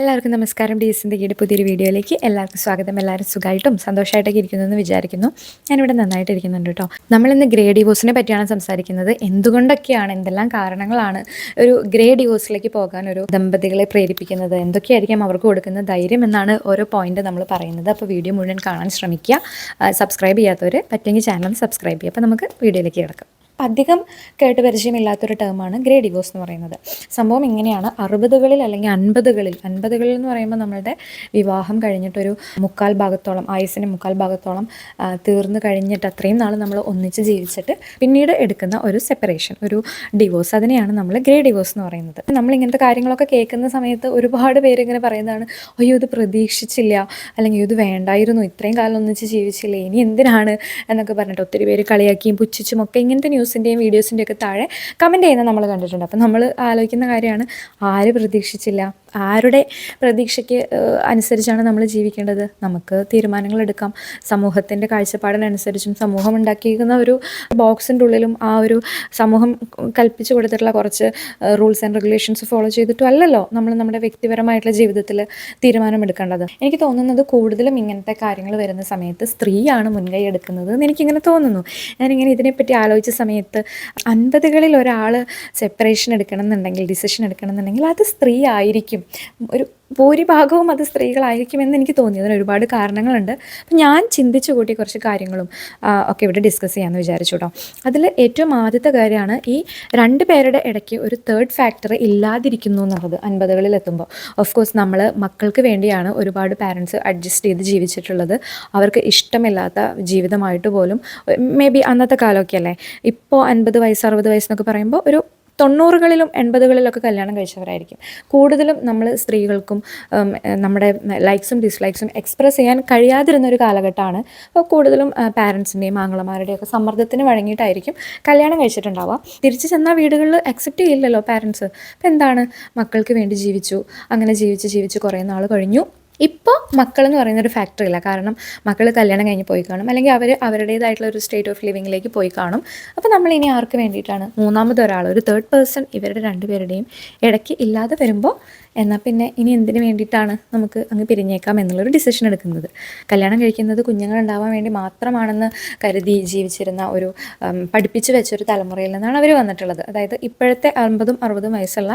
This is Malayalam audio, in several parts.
എല്ലാവർക്കും നമസ്കാരം. ഡി എസ് ഇന്ത്യയുടെ പുതിയൊരു വീഡിയോയിലേക്ക് എല്ലാവർക്കും സ്വാഗതം. എല്ലാവരും സുഖമായിട്ടും സന്തോഷമായിട്ടൊക്കെ ഇരിക്കുന്നു എന്ന് വിചാരിക്കുന്നു. ഞാനിവിടെ നന്നായിട്ട് ഇരിക്കുന്നുണ്ട് കേട്ടോ. നമ്മളിന്ന് ഗ്രേ ഡിവോഴ്സിനെ പറ്റിയാണ് സംസാരിക്കുന്നത്. എന്തുകൊണ്ടൊക്കെയാണ് എന്തെല്ലാം കാരണങ്ങളാണ് ഒരു ഗ്രേ ഡിവോഴ്സിലേക്ക് പോകാൻ ഒരു ദമ്പതികളെ പ്രേരിപ്പിക്കുന്നത്? എന്തൊക്കെയായിരിക്കും അവർക്ക് കൊടുക്കുന്ന ധൈര്യം എന്നാണ് ഓരോ പോയിന്റ് നമ്മൾ പറയുന്നത്. അപ്പോൾ വീഡിയോ മുഴുവൻ കാണാൻ ശ്രമിക്കുക. സബ്സ്ക്രൈബ് ചെയ്യാത്തവർ പറ്റുമെങ്കിൽ ചാനൽ സബ്സ്ക്രൈബ് ചെയ്യുക. അപ്പോൾ നമുക്ക് വീഡിയോയിലേക്ക് കിടക്കാം. അധികം കേട്ട് പരിചയമില്ലാത്തൊരു ടേമാണ് ഗ്രേ ഡിവോഴ്സ് എന്ന് പറയുന്നത്. സംഭവം ഇങ്ങനെയാണ്. അറുപതുകളിൽ അല്ലെങ്കിൽ അൻപതുകളിൽ അൻപതുകളിൽ എന്ന് പറയുമ്പോൾ നമ്മളുടെ വിവാഹം കഴിഞ്ഞിട്ടൊരു മുക്കാൽ ഭാഗത്തോളം ആയുസിന്റെ മുക്കാൽ ഭാഗത്തോളം തീർന്നു കഴിഞ്ഞിട്ട് അത്രയും നാൾ നമ്മൾ ഒന്നിച്ച് ജീവിച്ചിട്ട് പിന്നീട് എടുക്കുന്ന ഒരു സെപ്പറേഷൻ ഒരു ഡിവോഴ്സ് അതിനെയാണ് നമ്മൾ ഗ്രേ ഡിവോഴ്സ് എന്ന് പറയുന്നത്. നമ്മൾ ഇങ്ങനത്തെ കാര്യങ്ങളൊക്കെ കേൾക്കുന്ന സമയത്ത് ഒരുപാട് പേര് ഇങ്ങനെ പറയുന്നതാണ് അയ്യോ ഇത് പ്രതീക്ഷിച്ചില്ല. അല്ലെങ്കിൽ ഇത് വേണ്ടായിരുന്നു. ഇത്രയും കാലം ഒന്നിച്ച് ജീവിച്ചില്ല. ഇനി എന്തിനാണ്? എന്നൊക്കെ പറഞ്ഞിട്ട് ഒത്തിരി പേര് കളിയാക്കിയും പുച്ഛിച്ചും ഒക്കെ ഇങ്ങനത്തെ ന്യൂസ് ന്യൂസിന്റെയും വീഡിയോസിന്റെയൊക്കെ താഴെ കമന്റ് ചെയ്യുന്നത് നമ്മൾ കണ്ടിട്ടുണ്ട്. അപ്പം നമ്മൾ ആലോചിക്കുന്ന കാര്യമാണ് ആര് പ്രതീക്ഷിച്ചില്ല? ആരുടെ പ്രതീക്ഷയ്ക്ക് അനുസരിച്ചാണ് നമ്മൾ ജീവിക്കേണ്ടത്? നമുക്ക് തീരുമാനങ്ങൾ എടുക്കാം. സമൂഹത്തിന്റെ കാഴ്ചപ്പാടിനനുസരിച്ചും സമൂഹം ഉണ്ടാക്കിയിരിക്കുന്ന ഒരു ബോക്സിന്റെ ഉള്ളിലും ആ ഒരു സമൂഹം കൽപ്പിച്ചു കൊടുത്തിട്ടുള്ള കുറച്ച് റൂൾസ് ആൻഡ് റെഗുലേഷൻസ് ഫോളോ ചെയ്തിട്ടും അല്ലല്ലോ നമ്മൾ നമ്മുടെ വ്യക്തിപരമായിട്ടുള്ള ജീവിതത്തിൽ തീരുമാനമെടുക്കേണ്ടത്. എനിക്ക് തോന്നുന്നത് കൂടുതലും ഇങ്ങനത്തെ കാര്യങ്ങൾ വരുന്ന സമയത്ത് സ്ത്രീയാണ് മുൻകൈ എടുക്കുന്നത് എന്ന് എനിക്കിങ്ങനെ തോന്നുന്നു. ഞാനിങ്ങനെ ഇതിനെപ്പറ്റി ആലോചിച്ച സമയത്ത് അൻപതുകളിൽ ഒരാൾ സെപ്പറേഷൻ എടുക്കണം എന്നുണ്ടെങ്കിൽ ഡിസിഷൻ എടുക്കണം എന്നുണ്ടെങ്കിൽ അത് സ്ത്രീ ആയിരിക്കും. ആയിരിക്കും. ഒരു ഭൂരിഭാഗവും അത് സ്ത്രീകളായിരിക്കും എന്ന് എനിക്ക് തോന്നി. അതിന് ഒരുപാട് കാരണങ്ങളുണ്ട്. അപ്പം ഞാൻ ചിന്തിച്ചു കൂട്ടി കുറച്ച് കാര്യങ്ങളും ഒക്കെ ഇവിടെ ഡിസ്കസ് ചെയ്യാമെന്ന് വിചാരിച്ചു കേട്ടോ അതിൽ ഏറ്റവും ആദ്യത്തെ കാര്യമാണ് ഈ രണ്ട് പേരുടെ ഇടയ്ക്ക് ഒരു തേർഡ് ഫാക്ടർ ഇല്ലാതിരിക്കുന്നു എന്നുള്ളത് അൻപതുകളിൽ എത്തുമ്പോൾ ഓഫ് കോഴ്സ് നമ്മൾ മക്കൾക്ക് വേണ്ടിയാണ് ഒരുപാട് പാരൻസ് അഡ്ജസ്റ്റ് ചെയ്ത് ജീവിച്ചിട്ടുള്ളത്. അവർക്ക് ഇഷ്ടമില്ലാത്ത ജീവിതമായിട്ട് പോലും മേ ബി അന്നത്തെ കാലമൊക്കെ അല്ലേ? ഇപ്പോൾ അൻപത് വയസ്സ് അറുപത് വയസ്സെന്നൊക്കെ പറയുമ്പോൾ ഒരു തൊണ്ണൂറുകളിലും എൺപതുകളിലൊക്കെ കല്യാണം കഴിച്ചവരായിരിക്കും. കൂടുതലും നമ്മൾ സ്ത്രീകൾക്കും നമ്മുടെ ലൈക്സും ഡിസ്ലൈക്സും എക്സ്പ്രസ് ചെയ്യാൻ കഴിയാതിരുന്ന ഒരു കാലഘട്ടമാണ്. അപ്പോൾ കൂടുതലും പാരൻസിന്റെയും ആങ്ങളമാരുടെയും ഒക്കെ സമ്മർദ്ദത്തിന് വഴങ്ങിയിട്ടായിരിക്കും കല്യാണം കഴിച്ചിട്ടുണ്ടാവുക. തിരിച്ചു ചെന്നാൽ വീടുകളിൽ അക്സെപ്റ്റ് ചെയ്യില്ലല്ലോ പാരൻസ് അപ്പോൾ എന്താണ്? മക്കൾക്ക് വേണ്ടി ജീവിച്ചു. അങ്ങനെ ജീവിച്ച് ജീവിച്ച് കുറേ നാൾ കഴിഞ്ഞു. ഇപ്പോൾ മക്കളെന്ന് പറയുന്ന ഒരു ഫാക്ടറി ഇല്ല. കാരണം മക്കൾ കല്യാണം കഴിഞ്ഞ് പോയി കാണും. അല്ലെങ്കിൽ അവർ അവരുടേതായിട്ടുള്ള ഒരു സ്റ്റേറ്റ് ഓഫ് ലിവിങ്ങിലേക്ക് പോയി കാണും. അപ്പോൾ നമ്മൾ ഇനി ആർക്ക് വേണ്ടിയിട്ടാണ്? മൂന്നാമത് ഒരാൾ ഒരു തേർഡ് പേഴ്സൺ ഇവരുടെ രണ്ടുപേരുടെയും ഇടയ്ക്ക് ഇല്ലാതെ വരുമ്പോൾ എന്നാൽ പിന്നെ ഇനി എന്തിനു വേണ്ടിയിട്ടാണ് നമുക്ക് അങ്ങ് പിരിഞ്ഞേക്കാം എന്നുള്ളൊരു ഡിസിഷൻ എടുക്കുന്നത്. കല്യാണം കഴിക്കുന്നത് കുഞ്ഞുങ്ങൾ ഉണ്ടാവാൻ വേണ്ടി മാത്രമാണെന്ന് കരുതി ജീവിച്ചിരുന്ന ഒരു പഠിപ്പിച്ചു വെച്ചൊരു തലമുറയിൽ നിന്നാണ് അവർ വന്നിട്ടുള്ളത്. അതായത് ഇപ്പോഴത്തെ അമ്പതും അറുപതും വയസ്സുള്ള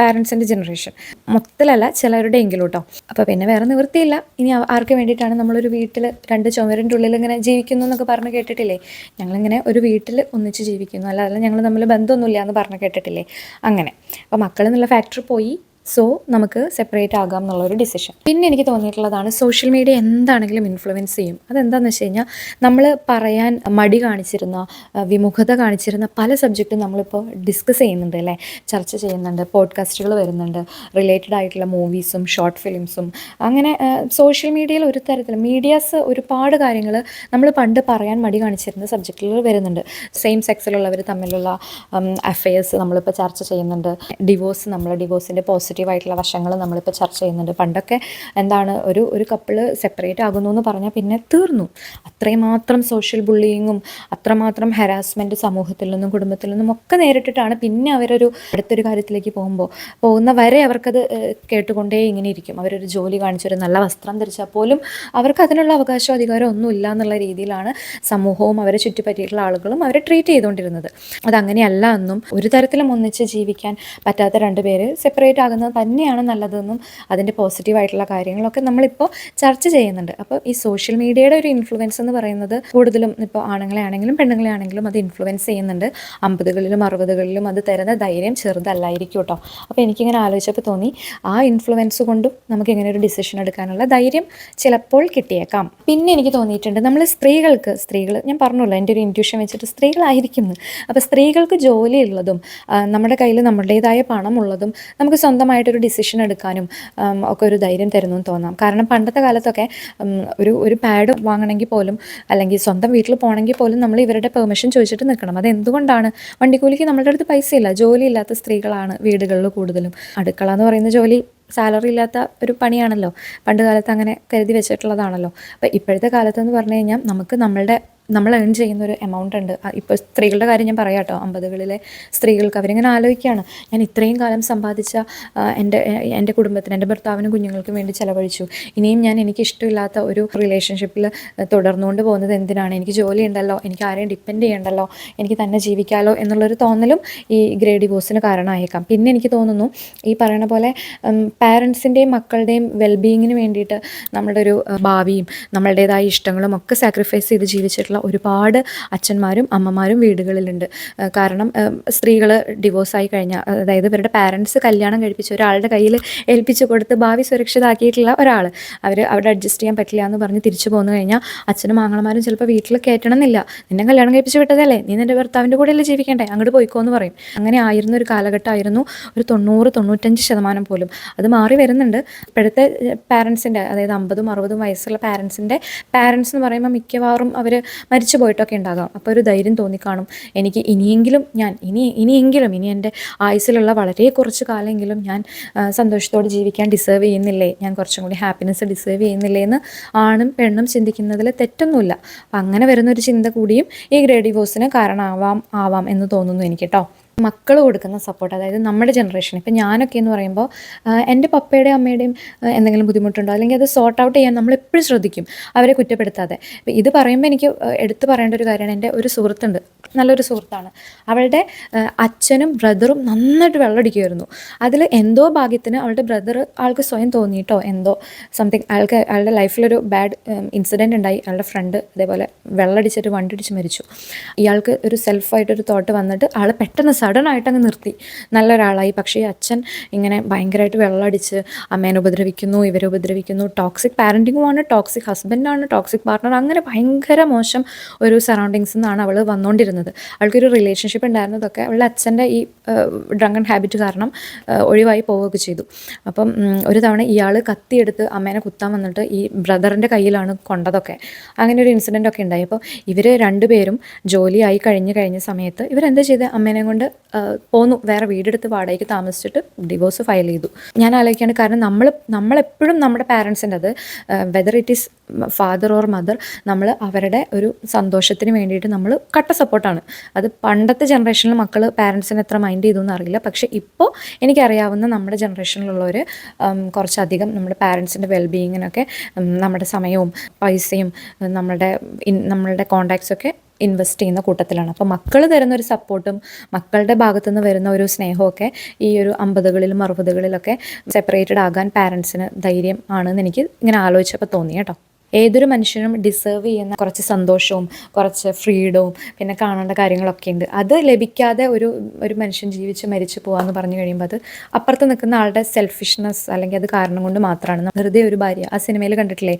പാരൻസിന്റെ ജനറേഷൻ മൊത്തത്തിലല്ല ചിലരുടെ എങ്കിലും കേട്ടോ അപ്പോൾ പിന്നെ വേറെ നിവൃത്തിയില്ല. ഇനി ആർക്ക് വേണ്ടിയിട്ടാണ് നമ്മളൊരു വീട്ടിൽ രണ്ട് ചുമരിന്റെ ഉള്ളിൽ ഇങ്ങനെ ജീവിക്കുന്നു എന്നൊക്കെ പറഞ്ഞ് കേട്ടിട്ടില്ലേ? ഞങ്ങളിങ്ങനെ ഒരു വീട്ടിൽ ഒന്നിച്ച് ജീവിക്കുന്നു. അല്ല ഞങ്ങൾ തമ്മിൽ ബന്ധമൊന്നുമില്ല എന്ന് പറഞ്ഞ് കേട്ടിട്ടില്ലേ? അങ്ങനെ. അപ്പോൾ മക്കൾ എന്നുള്ള ഫാക്ടറി പോയി. സോ നമുക്ക് സെപ്പറേറ്റ് ആകാം എന്നുള്ളൊരു ഡിസിഷൻ പിന്നെ എനിക്ക് തോന്നിയിട്ടുള്ളതാണ് സോഷ്യൽ മീഡിയ എന്താണെങ്കിലും ഇൻഫ്ലുവൻസ് ചെയ്യും. അതെന്താണെന്ന് വെച്ച് കഴിഞ്ഞാൽ നമ്മൾ പറയാൻ മടി കാണിച്ചിരുന്ന വിമുഖത കാണിച്ചിരുന്ന പല സബ്ജക്റ്റും നമ്മളിപ്പോൾ ഡിസ്കസ് ചെയ്യുന്നുണ്ട് അല്ലേ? ചർച്ച ചെയ്യുന്നുണ്ട് പോഡ്കാസ്റ്റുകൾ വരുന്നുണ്ട് റിലേറ്റഡ് ആയിട്ടുള്ള മൂവീസും ഷോർട്ട് ഫിലിംസും അങ്ങനെ സോഷ്യൽ മീഡിയയിൽ ഒരു തരത്തിൽ മീഡിയാസ് ഒരുപാട് കാര്യങ്ങൾ നമ്മൾ പണ്ട് പറയാൻ മടി കാണിച്ചിരുന്ന സബ്ജക്റ്റുകൾ വരുന്നുണ്ട്. സെയിം സെക്സിലുള്ളവർ തമ്മിലുള്ള അഫയേഴ്സ് നമ്മളിപ്പോൾ ചർച്ച ചെയ്യുന്നുണ്ട്. ഡിവോഴ്സ് നമ്മൾ ഡിവോഴ്സിന്റെ പോസിറ്റീവ് പോസിറ്റീവായിട്ടുള്ള വശങ്ങൾ നമ്മളിപ്പോൾ ചർച്ച ചെയ്യുന്നുണ്ട്. പണ്ടൊക്കെ എന്താണ് ഒരു ഒരു കപ്പിൾ സെപ്പറേറ്റ് ആകുന്നു എന്ന് പറഞ്ഞാൽ പിന്നെ തീർന്നു. അത്രയും മാത്രം സോഷ്യൽ ബുള്ളിയിങ്ങും അത്രമാത്രം ഹരാസ്മെന്റ് സമൂഹത്തിൽ നിന്നും കുടുംബത്തിൽ നിന്നും ഒക്കെ നേരിട്ടിട്ടാണ് പിന്നെ അവരൊരു അടുത്തൊരു കാര്യത്തിലേക്ക് പോകുമ്പോൾ പോകുന്ന വരെ അവർക്കത് കേട്ടുകൊണ്ടേ ഇങ്ങനെ ഇരിക്കും. അവരൊരു ജോലി കാണിച്ചൊരു നല്ല വസ്ത്രം ധരിച്ചാൽ പോലും അവർക്ക് അതിനുള്ള അവകാശം അധികാരം ഒന്നും ഇല്ല എന്നുള്ള രീതിയിലാണ് സമൂഹവും അവരെ ചുറ്റിപ്പറ്റിയിട്ടുള്ള ആളുകളും അവരെ ട്രീറ്റ് ചെയ്തുകൊണ്ടിരുന്നത്. അതങ്ങനെയല്ല എന്നും ഒരു തരത്തിലും ഒന്നിച്ച് ജീവിക്കാൻ പറ്റാത്ത രണ്ട് പേര് സെപ്പറേറ്റ് ആകുന്നത് തന്നെയാണ് നല്ലതെന്നും അതിന്റെ പോസിറ്റീവായിട്ടുള്ള കാര്യങ്ങളൊക്കെ നമ്മളിപ്പോൾ ചർച്ച ചെയ്യുന്നുണ്ട്. അപ്പോൾ ഈ സോഷ്യൽ മീഡിയയുടെ ഒരു ഇൻഫ്ലുവൻസ് എന്ന് പറയുന്നത് കൂടുതലും ഇപ്പോൾ ആണുങ്ങളെ ആണെങ്കിലും പെണ്ണുങ്ങളെ ആണെങ്കിലും അത് ഇൻഫ്ലുവൻസ് ചെയ്യുന്നുണ്ട്. അമ്പതുകളിലും അറുപതുകളിലും അത് തരുന്ന ധൈര്യം ചെറുതല്ലായിരിക്കും കേട്ടോ. അപ്പോൾ എനിക്കിങ്ങനെ ആലോചിച്ചപ്പോൾ തോന്നി ആ ഇൻഫ്ലുവൻസ് കൊണ്ടും നമുക്ക് ഇങ്ങനെ ഒരു ഡിസിഷൻ എടുക്കാനുള്ള ധൈര്യം ചിലപ്പോൾ കിട്ടിയേക്കാം. പിന്നെ എനിക്ക് തോന്നിയിട്ടുണ്ട് നമ്മൾ സ്ത്രീകൾക്ക് സ്ത്രീകൾ ഞാൻ പറഞ്ഞല്ലോ എന്റെ ഒരു ഇന്റ്യൂഷൻ വെച്ചിട്ട് സ്ത്രീകളായിരിക്കും. അപ്പോൾ സ്ത്രീകൾക്ക് ജോലിയുള്ളതും നമ്മുടെ കയ്യിൽ നമ്മുടേതായ പണമുള്ളതും നമുക്ക് സ്വന്തമായി സ്വന്തമായിട്ടൊരു ഡിസിഷൻ എടുക്കാനും ഒക്കെ ഒരു ധൈര്യം തരുന്നു തോന്നാം. കാരണം പണ്ടത്തെ കാലത്തൊക്കെ ഒരു ഒരു പാഡ് വാങ്ങണമെങ്കിൽ പോലും അല്ലെങ്കിൽ സ്വന്തം വീട്ടിൽ പോകണമെങ്കിൽ പോലും നമ്മൾ ഇവരുടെ പെർമിഷൻ ചോദിച്ചിട്ട് നിൽക്കണം. അത് എന്തുകൊണ്ടാണ്? വണ്ടിക്കൂലിക്ക് നമ്മളുടെ അടുത്ത് പൈസ ഇല്ല. ജോലി ഇല്ലാത്ത സ്ത്രീകളാണ് വീടുകളിൽ കൂടുതലും. അടുക്കള എന്ന് പറയുന്ന ജോലി സാലറി ഇല്ലാത്ത ഒരു പണിയാണല്ലോ. പണ്ട് കാലത്ത് അങ്ങനെ കരുതി വെച്ചിട്ടുള്ളതാണല്ലോ. അപ്പോൾ ഇപ്പോഴത്തെ കാലത്തെന്ന് പറഞ്ഞു കഴിഞ്ഞാൽ നമുക്ക് നമ്മളുടെ നമ്മൾ ഏൺ ചെയ്യുന്ന ഒരു എമൗണ്ട് ഉണ്ട് ഇപ്പോൾ സ്ത്രീകളുടെ കാര്യം ഞാൻ പറയാം കേട്ടോ. അമ്പതുകളിലെ സ്ത്രീകൾക്ക് അവരിങ്ങനെ ആലോചിക്കുകയാണ്. ഞാൻ ഇത്രയും കാലം സമ്പാദിച്ച എന്റെ എന്റെ കുടുംബത്തിന് എന്റെ ഭർത്താവിനും കുഞ്ഞുങ്ങൾക്കും വേണ്ടി ചിലവഴിച്ചു. ഇനിയും ഞാൻ എനിക്ക് ഇഷ്ടമില്ലാത്ത ഒരു റിലേഷൻഷിപ്പിൽ തുടർന്നുകൊണ്ട് പോകുന്നത് എന്തിനാണ്? എനിക്ക് ജോലി ഉണ്ടല്ലോ. എനിക്ക് ആരെയും ഡിപ്പെൻഡ് ചെയ്യണ്ടല്ലോ. എനിക്ക് തന്നെ ജീവിക്കാമല്ലോ എന്നുള്ളൊരു തോന്നലും ഈ ഗ്രേ ഡിവോഴ്സിന് കാരണമായേക്കാം. പിന്നെ എനിക്ക് തോന്നുന്നു ഈ പറയണ പോലെ പാരൻസിന്റെയും മക്കളുടെയും വെൽബീയിങ്ങിന് വേണ്ടിയിട്ട് നമ്മളുടെ ഒരു ഭാവിയും നമ്മളുടേതായ ഇഷ്ടങ്ങളും ഒക്കെ സാക്രിഫൈസ് ചെയ്ത് ജീവിച്ചിട്ടുള്ള ഒരുപാട് അച്ഛന്മാരും അമ്മമാരും വീടുകളിലുണ്ട്. കാരണം സ്ത്രീകൾ ഡിവോഴ്സായി കഴിഞ്ഞാൽ അതായത് ഇവരുടെ പാരൻസ് കല്യാണം കഴിപ്പിച്ച് ഒരാളുടെ കയ്യിൽ ഏൽപ്പിച്ചു കൊടുത്ത് ഭാവി സുരക്ഷിതാക്കിയിട്ടുള്ള ഒരാൾ അവർ അവിടെ അഡ്ജസ്റ്റ് ചെയ്യാൻ പറ്റില്ല എന്ന് പറഞ്ഞ് തിരിച്ചു പോന്നു കഴിഞ്ഞാൽ അച്ഛനും ആങ്ങളമാരും ചിലപ്പോൾ വീട്ടിൽ കയറ്റണമെന്നില്ല. നിന്നെ കല്യാണം കഴിപ്പിച്ച് വിട്ടതല്ലേ? നീ നിന്റെ ഭർത്താവിന്റെ കൂടെയല്ലേ ജീവിക്കേണ്ടേ? അങ്ങോട്ട് പോയിക്കോ എന്ന് പറയും. അങ്ങനെ ആയിരുന്ന ഒരു കാലഘട്ടമായിരുന്നു ഒരു തൊണ്ണൂറ് തൊണ്ണൂറ്റഞ്ച് ശതമാനം പോലും. അത് മാറി വരുന്നുണ്ട്. ഇപ്പോഴത്തെ പാരൻസിന്റെ അതായത് അമ്പതും അറുപതും വയസ്സുള്ള പാരൻസിന്റെ പാരൻസ് എന്ന് പറയുമ്പോൾ മിക്കവാറും അവർ മരിച്ചു പോയിട്ടൊക്കെ ഉണ്ടാകാം. അപ്പോൾ ഒരു ധൈര്യം തോന്നിക്കാണും. എനിക്ക് ഇനിയെങ്കിലും ഞാൻ ഇനി ഇനിയെങ്കിലും ഇനി എന്റെ ആയുസിലുള്ള വളരെ കുറച്ച് കാലമെങ്കിലും ഞാൻ സന്തോഷത്തോടെ ജീവിക്കാൻ ഡിസേർവ് ചെയ്യുന്നില്ലേ? ഞാൻ കുറച്ചും കൂടി ഹാപ്പിനെസ് ഡിസേർവ് ചെയ്യുന്നില്ലേ എന്ന് ആണും പെണ്ണും ചിന്തിക്കുന്നതിൽ തെറ്റൊന്നുമില്ല. അപ്പം അങ്ങനെ വരുന്നൊരു ചിന്ത കൂടിയും ഈ ഗ്രേ ഡിവോഴ്സിന് കാരണമാവാം ആവാം എന്ന് തോന്നുന്നു എനിക്ക് കേട്ടോ മക്കൾ കൊടുക്കുന്ന സപ്പോർട്ട് അതായത് നമ്മുടെ ജനറേഷൻ ഇപ്പം ഞാനൊക്കെ എന്ന് പറയുമ്പോൾ എന്റെ പപ്പയുടെയും അമ്മയുടെയും എന്തെങ്കിലും ബുദ്ധിമുട്ടുണ്ടോ? അല്ലെങ്കിൽ അത് സോർട്ട് ഔട്ട് ചെയ്യാൻ നമ്മൾ എപ്പോഴും ശ്രദ്ധിക്കും അവരെ കുറ്റപ്പെടുത്താതെ. ഇത് പറയുമ്പോൾ എനിക്ക് എടുത്തു പറയേണ്ട ഒരു കാര്യമാണ്. എന്റെ ഒരു സുഹൃത്തുണ്ട് നല്ലൊരു സുഹൃത്താണ്. അവളുടെ അച്ഛനും ബ്രദറും നന്നായിട്ട് വെള്ളമടിക്കുമായിരുന്നു അതിൽ എന്തോ ഭാഗ്യത്തിന് അവളുടെ ബ്രദർ ആൾക്ക് സ്വയം തോന്നിയിട്ടോ? എന്തോ സംതിങ് അയാൾക്ക് അയാളുടെ ലൈഫിലൊരു ബാഡ് ഇൻസിഡന്റ് ഉണ്ടായി. അയാളുടെ ഫ്രണ്ട് അതേപോലെ വെള്ളമടിച്ചിട്ട് വണ്ടി ഇടിച്ച് മരിച്ചു. ഇയാൾക്ക് ഒരു സെൽഫായിട്ടൊരു തോട്ട് വന്നിട്ട് ആൾ പെട്ടെന്ന് സഡൻ നിർത്തി. നല്ലൊരാളായി. പക്ഷേ ഈ അച്ഛൻ ഇങ്ങനെ ഭയങ്കരമായിട്ട് വെള്ളമടിച്ച് അമ്മേനെ ഉപദ്രവിക്കുന്നു ഇവരെ ഉപദ്രവിക്കുന്നു. ടോക്സിക് പാരന്റിങ്ങുമാണ് ടോക്സിക് ഹസ്ബൻഡാണ് ടോക്സിക് പാർട്ട്ണർ അങ്ങനെ ഭയങ്കര മോശം ഒരു സറൗണ്ടിങ്സ് നിന്നാണ് അവൾ വന്നുകൊണ്ടിരുന്നത് അവൾക്കൊരു റിലേഷൻഷിപ്പ് ഉണ്ടായിരുന്നതൊക്കെ അവളുടെ അച്ഛന്റെ ഈ ഡ്രങ്കൺ ഹാബിറ്റ് കാരണം ഒഴിവായി പോവുകയൊക്കെ ചെയ്തു. അപ്പം ഒരു തവണ ഇയാൾ കത്തിയെടുത്ത് അമ്മേനെ കുത്താൻ വന്നിട്ട് ഈ ബ്രദറിന്റെ കയ്യിലാണ് കൊണ്ടതൊക്കെ. അങ്ങനെ ഒരു ഇൻസിഡന്റ് ഒക്കെ ഉണ്ടായി. അപ്പോൾ ഇവർ രണ്ടുപേരും ജോലിയായി കഴിഞ്ഞ് കഴിഞ്ഞ സമയത്ത് ഇവരെന്താ ചെയ്ത്? അമ്മേനെ കൊണ്ട് പോന്നു. വേറെ വീടെടുത്ത് വാടകയ്ക്ക് താമസിച്ചിട്ട് ഡിവോഴ്സ് ഫയൽ ചെയ്തു. ഞാൻ ആലോചിക്കുകയാണ് കാരണം നമ്മൾ നമ്മളെപ്പോഴും നമ്മുടെ പാരൻസിന്റെ അത് whether it is father or mother നമ്മൾ അവരുടെ ഒരു സന്തോഷത്തിന് വേണ്ടിയിട്ട് നമ്മൾ കട്ട സപ്പോർട്ടാണ് അത് പണ്ടത്തെ ജനറേഷനിൽ മക്കൾ പാരൻസിനെ എത്ര മൈൻഡ് ചെയ്തു എന്ന് അറിയില്ല പക്ഷേ ഇപ്പോൾ എനിക്കറിയാവുന്ന നമ്മുടെ ജനറേഷനിലുള്ളവർ കുറച്ചധികം നമ്മുടെ പാരൻസിന്റെ വെൽബീയിങ്ങിനൊക്കെ നമ്മുടെ സമയവും പൈസയും നമ്മളുടെ നമ്മളുടെ കോണ്ടാക്ട്സൊക്കെ ഇൻവെസ്റ്റ് ചെയ്യുന്ന കൂട്ടത്തിലാണ്. അപ്പോൾ മക്കൾ തരുന്ന ഒരു സപ്പോർട്ടും മക്കളുടെ ഭാഗത്തു നിന്ന് വരുന്ന ഒരു സ്നേഹമൊക്കെ ഈ ഒരു അമ്പതുകളിലും അറുപതുകളിലൊക്കെ സെപ്പറേറ്റഡ് ആകാൻ പാരൻസിന് ധൈര്യം ആണെന്ന് എനിക്ക് ഇങ്ങനെ ആലോചിച്ചപ്പോൾ തോന്നി കേട്ടോ. ഏതൊരു മനുഷ്യനും ഡിസേർവ് ചെയ്യുന്ന കുറച്ച് സന്തോഷവും കുറച്ച് ഫ്രീഡവും പിന്നെ കാണേണ്ട കാര്യങ്ങളൊക്കെ ഉണ്ട്. അത് ലഭിക്കാതെ ഒരു ഒരു മനുഷ്യൻ ജീവിച്ച് മരിച്ചു പോകാമെന്ന് പറഞ്ഞു കഴിയുമ്പോൾ അത് അപ്പുറത്ത് നിൽക്കുന്ന ആളുടെ സെൽഫിഷ്നെസ് അല്ലെങ്കിൽ അത് കാരണം കൊണ്ട് മാത്രമാണ്. വെറുതെ ഒരു ഭാര്യ ആ സിനിമയിൽ കണ്ടിട്ടില്ലേ?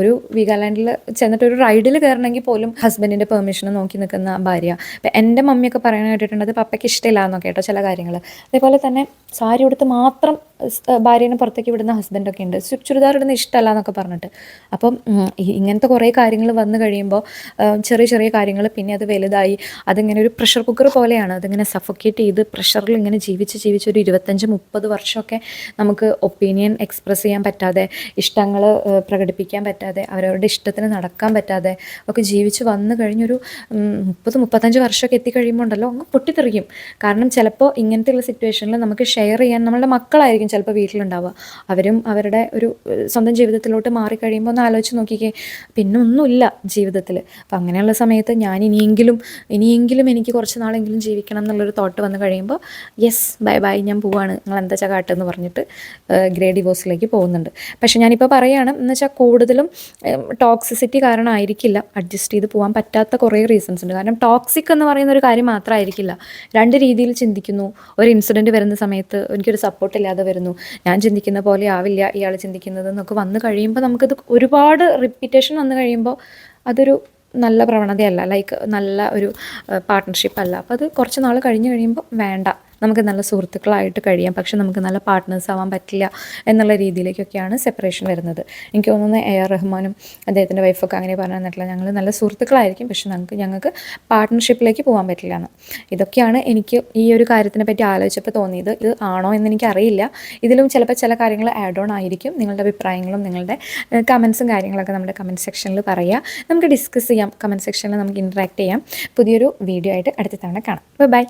ഒരു വീഗാലാൻഡിൽ ചെന്നിട്ട് ഒരു റൈഡിൽ കയറണമെങ്കിൽ പോലും ഹസ്ബൻഡിന്റെ പെർമിഷൻ നോക്കി നിൽക്കുന്ന ഭാര്യ. അപ്പം എന്റെ മമ്മിയൊക്കെ പറയാൻ കേട്ടിട്ടുണ്ട് അത് പപ്പയ്ക്ക് ഇഷ്ടമില്ല എന്നൊക്കെ കേട്ടോ ചില കാര്യങ്ങൾ അതേപോലെ തന്നെ സാരി ഉടുത്ത് മാത്രം ഭാര്യനെ പുറത്തേക്ക് വിടുന്ന ഹസ്ബൻഡൊക്കെ ഉണ്ട്. ചുരിദാർ ഇടുന്ന ഇഷ്ടമല്ല എന്നൊക്കെ പറഞ്ഞിട്ട്. അപ്പം ഇങ്ങനത്തെ കുറേ കാര്യങ്ങൾ വന്നു കഴിയുമ്പോൾ ചെറിയ ചെറിയ കാര്യങ്ങൾ പിന്നെ അത് വലുതായി. അതിങ്ങനെ ഒരു പ്രഷർ കുക്കർ പോലെയാണ്. അതിങ്ങനെ സഫോക്കേറ്റ് ചെയ്ത് പ്രഷറിൽ ഇങ്ങനെ ജീവിച്ച് ജീവിച്ച് ഒരു ഇരുപത്തഞ്ച് മുപ്പത് വർഷമൊക്കെ നമുക്ക് ഒപ്പീനിയൻ എക്സ്പ്രസ് ചെയ്യാൻ പറ്റാതെ ഇഷ്ടങ്ങൾ പ്രകടിപ്പിക്കാൻ പറ്റാതെ അവരവരുടെ ഇഷ്ടത്തിന് നടക്കാൻ പറ്റാതെ ഒക്കെ ജീവിച്ച് വന്നു കഴിഞ്ഞൊരു മുപ്പത് മുപ്പത്തഞ്ച് വർഷമൊക്കെ എത്തിക്കഴിയുമ്പോൾ ഉണ്ടല്ലോ അങ്ങ് പൊട്ടിത്തെറിക്കും. കാരണം ചിലപ്പോൾ ഇങ്ങനത്തെയുള്ള സിറ്റുവേഷനിൽ നമുക്ക് ഷെയർ ചെയ്യാൻ നമ്മളുടെ മക്കളായിരിക്കും ചിലപ്പോൾ വീട്ടിലുണ്ടാവുക. അവരും അവരുടെ ഒരു സ്വന്തം ജീവിതത്തിലോട്ട് മാറിക്കഴിയുമ്പോൾ ഒന്ന് ആലോചിച്ച് നോക്കിക്കേ. പിന്നെ ഒന്നുമില്ല ജീവിതത്തിൽ അപ്പം അങ്ങനെയുള്ള സമയത്ത് ഞാൻ ഇനിയെങ്കിലും ഇനിയെങ്കിലും എനിക്ക് കുറച്ച് നാളെങ്കിലും ജീവിക്കണം എന്നുള്ളൊരു തോട്ട് വന്നു കഴിയുമ്പോൾ യെസ് ബൈ ബൈ ഞാൻ പോവാണ്. നിങ്ങൾ എന്താ വെച്ചാൽ കാട്ടെന്ന് പറഞ്ഞിട്ട് ഗ്രേ ഡിവോഴ്സിലേക്ക് പോകുന്നുണ്ട്. പക്ഷേ ഞാനിപ്പോൾ പറയുകയാണ് എന്ന് വെച്ചാൽ കൂടുതലും ടോക്സിസിറ്റി കാരണം ആയിരിക്കില്ല അഡ്ജസ്റ്റ് ചെയ്ത് പോകാൻ പറ്റാത്ത കുറേ റീസൺസ് ഉണ്ട്. കാരണം ടോക്സിക് എന്ന് പറയുന്ന ഒരു കാര്യം മാത്രമായിരിക്കില്ല. രണ്ട് രീതിയിൽ ചിന്തിക്കുന്നു. ഒരു ഇൻസിഡന്റ് വരുന്ന സമയത്ത് എനിക്കൊരു സപ്പോർട്ട് ഇല്ലാതെ വരുന്നു. ഞാൻ ചിന്തിക്കുന്ന പോലെ ആവില്ല ഇയാൾ ചിന്തിക്കുന്നത് എന്നൊക്കെ വന്നു കഴിയുമ്പോൾ നമുക്കത് ഒരുപാട് റിപ്പീറ്റേഷൻ വന്നു കഴിയുമ്പോൾ അതൊരു നല്ല പ്രവണതയല്ല. ലൈക്ക് നല്ല ഒരു പാർട്ട്ണർഷിപ്പ് അല്ല. അപ്പോൾ അത് കുറച്ച് നാൾ കഴിഞ്ഞ് കഴിയുമ്പോൾ വേണ്ട. നമുക്ക് നല്ല സുഹൃത്തുക്കളായിട്ട് കഴിയാം. പക്ഷെ നമുക്ക് നല്ല പാർട്ട്നേഴ്സ് ആവാൻ പറ്റില്ല എന്നുള്ള രീതിയിലേക്കൊക്കെയാണ് സെപ്പറേഷൻ വരുന്നത്. എനിക്ക് തോന്നുന്നു എ ആർ റഹ്മാനും അദ്ദേഹത്തിന്റെ വൈഫൊക്കെ അങ്ങനെ പറഞ്ഞു തന്നിട്ടില്ല ഞങ്ങൾ നല്ല സുഹൃത്തുക്കളായിരിക്കും. പക്ഷെ നമുക്ക് ഞങ്ങൾക്ക് പാർട്ട്ണർഷിപ്പിലേക്ക് പോകാൻ പറ്റില്ല എന്ന്. ഇതൊക്കെയാണ് എനിക്ക് ഈ ഒരു കാര്യത്തിനെ പറ്റി ആലോചിച്ചപ്പോൾ തോന്നിയത്. ഇത് ആണോ എന്ന് എനിക്കറിയില്ല. ഇതിലും ചിലപ്പോൾ ചില കാര്യങ്ങൾ ആഡ് ഓൺ ആയിരിക്കും. നിങ്ങളുടെ അഭിപ്രായങ്ങളും നിങ്ങളുടെ കമൻസും കാര്യങ്ങളൊക്കെ നമ്മുടെ കമന്റ് സെക്ഷനിൽ പറയുക. നമുക്ക് ഡിസ്കസ് ചെയ്യാം. കമന്റ് സെക്ഷനിൽ നമുക്ക് ഇൻട്രാക്ട് ചെയ്യാം. പുതിയൊരു വീഡിയോ ആയിട്ട് അടുത്ത തവണ കാണാം. ബൈ